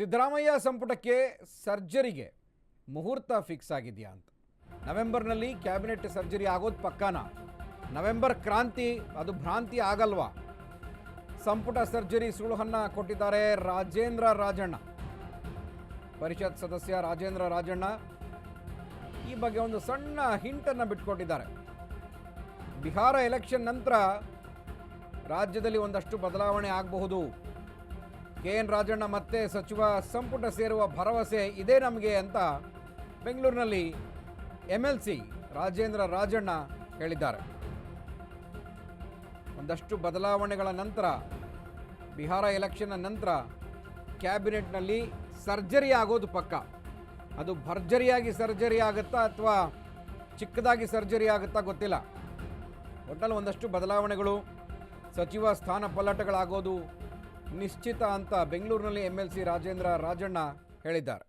ಸಿದ್ದರಾಮಯ್ಯ ಸಂಪುಟಕ್ಕೆ ಸರ್ಜರಿಗೆ ಮುಹೂರ್ತ ಫಿಕ್ಸ್ ಆಗಿದೆಯಾ ಅಂತ. ನವೆಂಬರ್ನಲ್ಲಿ ಕ್ಯಾಬಿನೆಟ್ ಸರ್ಜರಿ ಆಗೋದು ಪಕ್ಕಾನ. ನವೆಂಬರ್ ಕ್ರಾಂತಿ, ಅದು ಭ್ರಾಂತಿ ಆಗಲ್ವಾ? ಸಂಪುಟ ಸರ್ಜರಿ ಸುಳುಹನ್ನ ಕೊಟ್ಟಿದ್ದಾರೆ ರಾಜೇಂದ್ರ ರಾಜಣ್ಣ. ಪರಿಷತ್ ಸದಸ್ಯ ರಾಜೇಂದ್ರ ರಾಜಣ್ಣ ಈ ಬಗ್ಗೆ ಒಂದು ಸಣ್ಣ ಹಿಂಟನ್ನು ಬಿಟ್ಕೊಟ್ಟಿದ್ದಾರೆ. ಬಿಹಾರ ಎಲೆಕ್ಷನ್ ನಂತರ ರಾಜ್ಯದಲ್ಲಿ ಒಂದಷ್ಟು ಬದಲಾವಣೆ ಆಗಬಹುದು. ಕೆ ಎನ್ ರಾಜಣ್ಣ ಮತ್ತೆ ಸಚಿವ ಸಂಪುಟ ಸೇರುವ ಭರವಸೆ ಇದೆ ನಮಗೆ ಅಂತ ಬೆಂಗಳೂರಿನಲ್ಲಿ M L C Rajendra Rajanna ಹೇಳಿದ್ದಾರೆ. ಒಂದಷ್ಟು ಬದಲಾವಣೆಗಳ ನಂತರ, ಬಿಹಾರ ಎಲೆಕ್ಷನ್ನ ನಂತರ ಕ್ಯಾಬಿನೆಟ್ನಲ್ಲಿ ಸರ್ಜರಿ ಆಗೋದು ಪಕ್ಕ. ಅದು ಭರ್ಜರಿಯಾಗಿ ಸರ್ಜರಿ ಆಗುತ್ತಾ ಅಥವಾ ಚಿಕ್ಕದಾಗಿ ಸರ್ಜರಿ ಆಗುತ್ತಾ ಗೊತ್ತಿಲ್ಲ. ಒಟ್ಟಲ್ಲಿ ಒಂದಷ್ಟು ಬದಲಾವಣೆಗಳು, ಸಚಿವ ಸ್ಥಾನ ಪಲ್ಲಟಗಳಾಗೋದು ನಿಶ್ಚಿತ ಅಂತ ಬೆಂಗಳೂರಿನಲ್ಲಿ M L C Rajendra Rajanna ಹೇಳಿದ್ದಾರೆ.